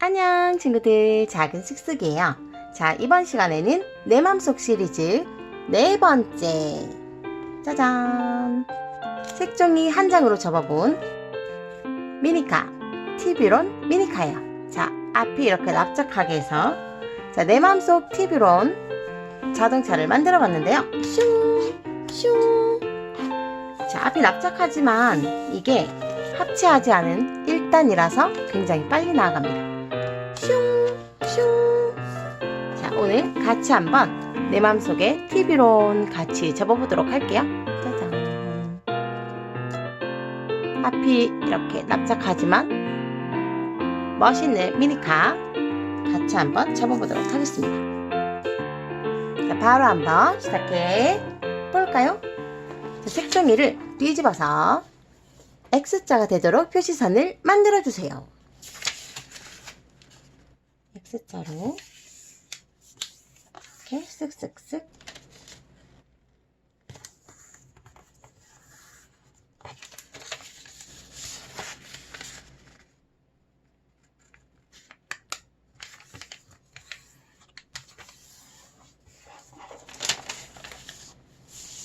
안녕 친구들. 작은 쓱쓱이에요. 자 이번 시간에는 내 맘속 시리즈 네 번째. 짜잔. 색종이 한 장으로 접어본 미니카 TV론 미니카예요. 자 앞이 이렇게 납작하게 해서. 자내 맘속 TV론 자동차를 만들어 봤는데요. 슝슝. 자 앞이 납작하지만 이게 합체하지 않은 1단이라서 굉장히 빨리 나아갑니다 오늘 같이 한번 내 맘속에 TV론 같이 접어보도록 할게요 짜잔 앞이 이렇게 납작하지만 멋있는 미니카 같이 한번 접어보도록 하겠습니다 자 바로 한번 시작해 볼까요? 자, 색종이를 뒤집어서 X자가 되도록 표시선을 만들어주세요. X자로 이렇게 쓱쓱쓱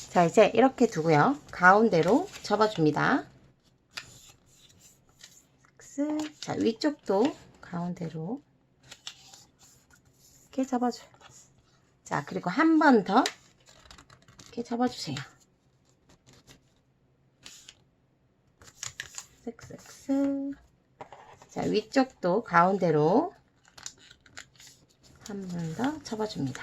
자 이제 이렇게 두고요. 가운데로 접어줍니다. 쓱. 자 위쪽도 가운데로 이렇게 접어줘요. 자 그리고 한 번 더 이렇게 접어주세요. 쓱쓱쓱. 자 위쪽도 가운데로 한 번 더 접어줍니다.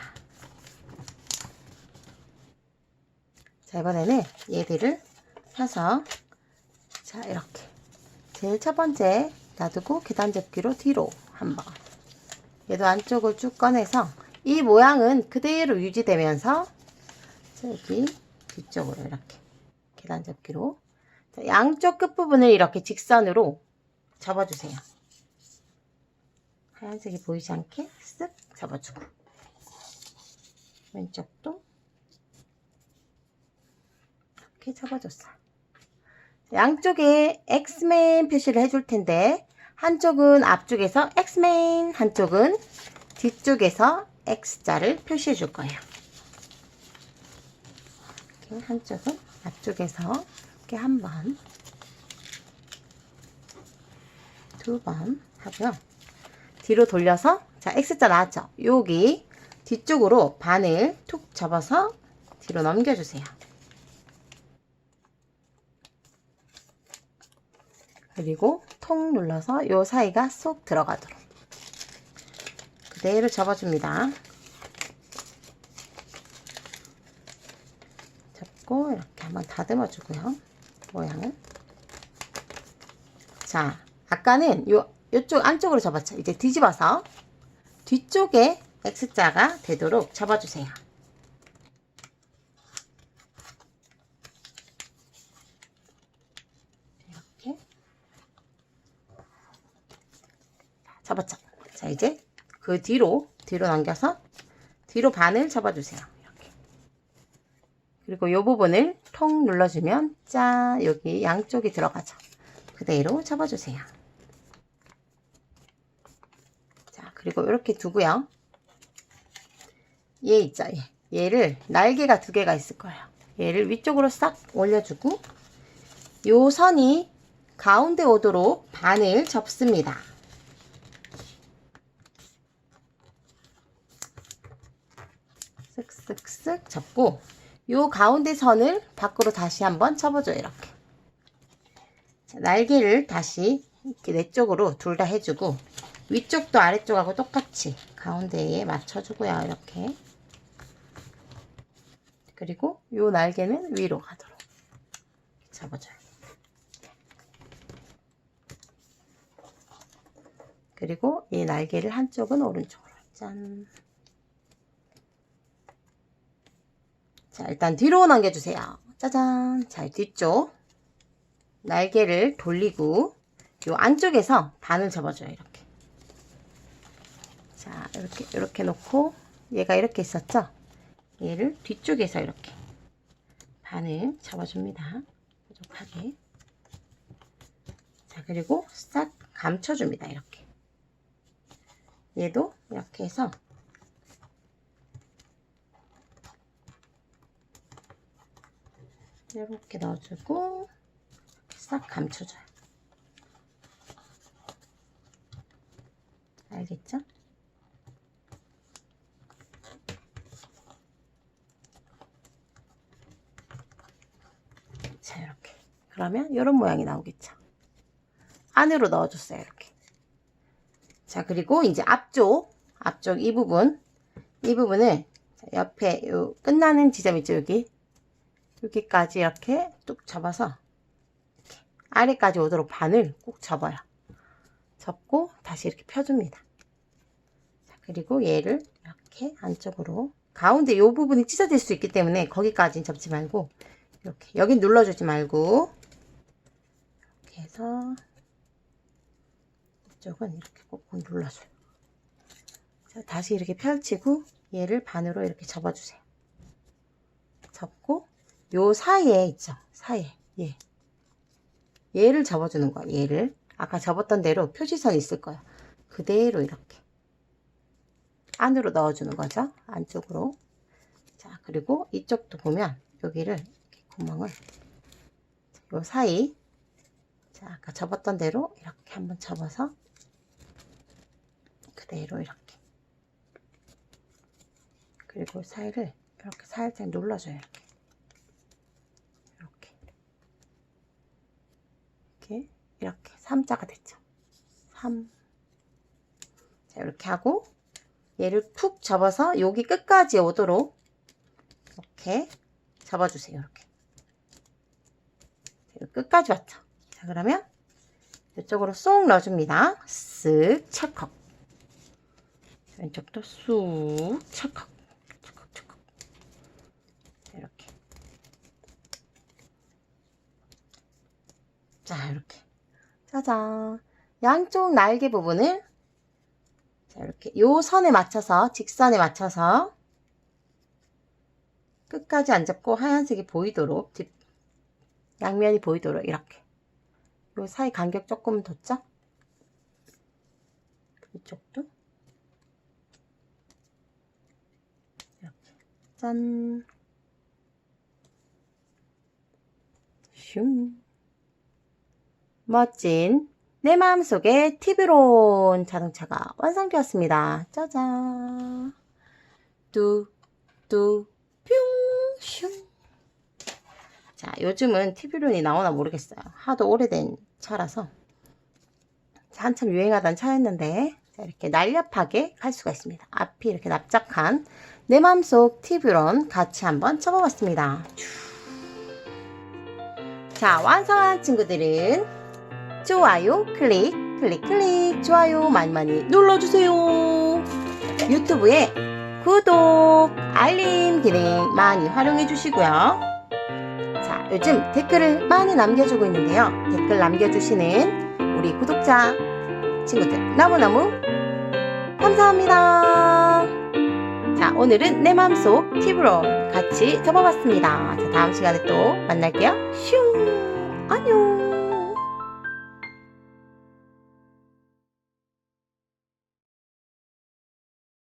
자 이번에는 얘들을 펴서 자 이렇게 제일 첫 번째 놔두고 계단 접기로 뒤로 한번 얘도 안쪽을 쭉 꺼내서 이 모양은 그대로 유지되면서 여기 뒤쪽으로 이렇게 계단 접기로. 자, 양쪽 끝부분을 이렇게 직선으로 접어주세요. 하얀색이 보이지 않게 쓱 접어주고. 왼쪽도 이렇게 접어줬어요. 양쪽에 엑스맨 표시를 해줄 텐데 한쪽은 앞쪽에서 엑스맨 한쪽은 뒤쪽에서 X자를 표시해 줄 거예요. 이렇게 한쪽은 앞쪽에서 이렇게 한 번, 두 번 하고요. 뒤로 돌려서 자 X자 나왔죠? 여기 뒤쪽으로 반을 툭 접어서 뒤로 넘겨주세요. 그리고 통 눌러서 요 사이가 쏙 들어가도록 그대로 접어줍니다. 접고 이렇게 한번 다듬어 주고요. 모양을. 자, 아까는 요, 요쪽 안쪽으로 접었죠. 이제 뒤집어서 뒤쪽에 X자가 되도록 접어주세요. 이렇게 접었죠. 자, 이제 그 뒤로, 뒤로 넘겨서 뒤로 반을 접어주세요. 이렇게. 그리고 이 부분을 통 눌러주면 짜, 여기 양쪽이 들어가죠. 그대로 접어주세요. 자, 그리고 이렇게 두고요. 얘 있죠, 얘. 얘를 날개가 두 개가 있을 거예요. 얘를 위쪽으로 싹 올려주고 요 선이 가운데 오도록 반을 접습니다. 쓱쓱쓱 접고 요 가운데 선을 밖으로 다시 한번 접어줘요 이렇게. 자, 날개를 다시 이렇게 내 쪽으로 둘 다 해주고 위쪽도 아래쪽하고 똑같이 가운데에 맞춰주고요 이렇게. 그리고 요 날개는 위로 가도록 접어줘요. 그리고 이 날개를 한쪽은 오른쪽으로. 짠 자, 일단 뒤로 넘겨주세요. 짜잔. 자, 뒤쪽. 날개를 돌리고, 요 안쪽에서 반을 접어줘요. 이렇게. 자, 이렇게, 이렇게 놓고, 얘가 이렇게 있었죠? 얘를 뒤쪽에서 이렇게 반을 접어줍니다. 부족하게. 자, 그리고 싹 감춰줍니다. 이렇게. 얘도 이렇게 해서 이렇게 넣어주고 싹 감춰줘요. 알겠죠? 자, 이렇게. 그러면 이런 모양이 나오겠죠. 안으로 넣어줬어요, 이렇게. 자, 그리고 이제 앞쪽, 앞쪽 이 부분, 이 부분을 자, 옆에 요 끝나는 지점 있죠, 여기. 여기까지 이렇게 뚝 접어서 아래까지 오도록 반을 꼭 접어요. 접고 다시 이렇게 펴줍니다. 자, 그리고 얘를 이렇게 안쪽으로 가운데 이 부분이 찢어질 수 있기 때문에 거기까지는 접지 말고 이렇게 여긴 눌러주지 말고 이렇게 해서 이쪽은 이렇게 꼭꼭 눌러줘요. 자, 다시 이렇게 펼치고 얘를 반으로 이렇게 접어주세요. 접고 요 사이에 있죠. 사이에 얘 얘를 접어주는 거야. 얘를 아까 접었던 대로 표지선 있을 거야. 그대로 이렇게 안으로 넣어주는 거죠. 안쪽으로. 자 그리고 이쪽도 보면 여기를 이렇게 구멍을 요 사이 자 아까 접었던 대로 이렇게 한번 접어서 그대로 이렇게 그리고 사이를 이렇게 살짝 눌러줘요 이렇게 이렇게 이렇게 3자가 됐죠. 3 자, 이렇게 하고 얘를 푹 접어서 여기 끝까지 오도록 이렇게 접어주세요 이렇게. 끝까지 왔죠. 자 그러면 이쪽으로 쏙 넣어줍니다. 쓱 찰컥. 왼쪽도 쑥 찰컥 찰컥 찰컥. 이렇게. 자 이렇게 짜잔. 양쪽 날개 부분을 자 이렇게 요 선에 맞춰서 직선에 맞춰서 끝까지 안 잡고 하얀색이 보이도록 뒷 양면이 보이도록 이렇게. 요 사이 간격 조금 뒀죠? 이쪽도? 이렇게. 짠. 슝. 멋진 내 마음속의 티브론 자동차가 완성되었습니다. 짜잔. 뚜뚜 뿅 슝. 자, 요즘은 티브론이 나오나 모르겠어요. 하도 오래된 차라서 한참 유행하던 차였는데 자, 이렇게 날렵하게 갈 수가 있습니다. 앞이 이렇게 납작한 내 맘속 티브론 같이 한번 쳐봐봤습니다. 자, 완성한 친구들은 좋아요 클릭 클릭 클릭 좋아요 많이 많이 눌러주세요. 유튜브에 구독 알림 기능 많이 활용해 주시고요. 자, 요즘 댓글을 많이 남겨주고 있는데요. 댓글 남겨주시는 우리 구독자 친구들 너무너무 감사합니다. 자, 오늘은 내 맘속 팁으로 같이 접어봤습니다. 자, 다음 시간에 또 만날게요. 슝! 안녕!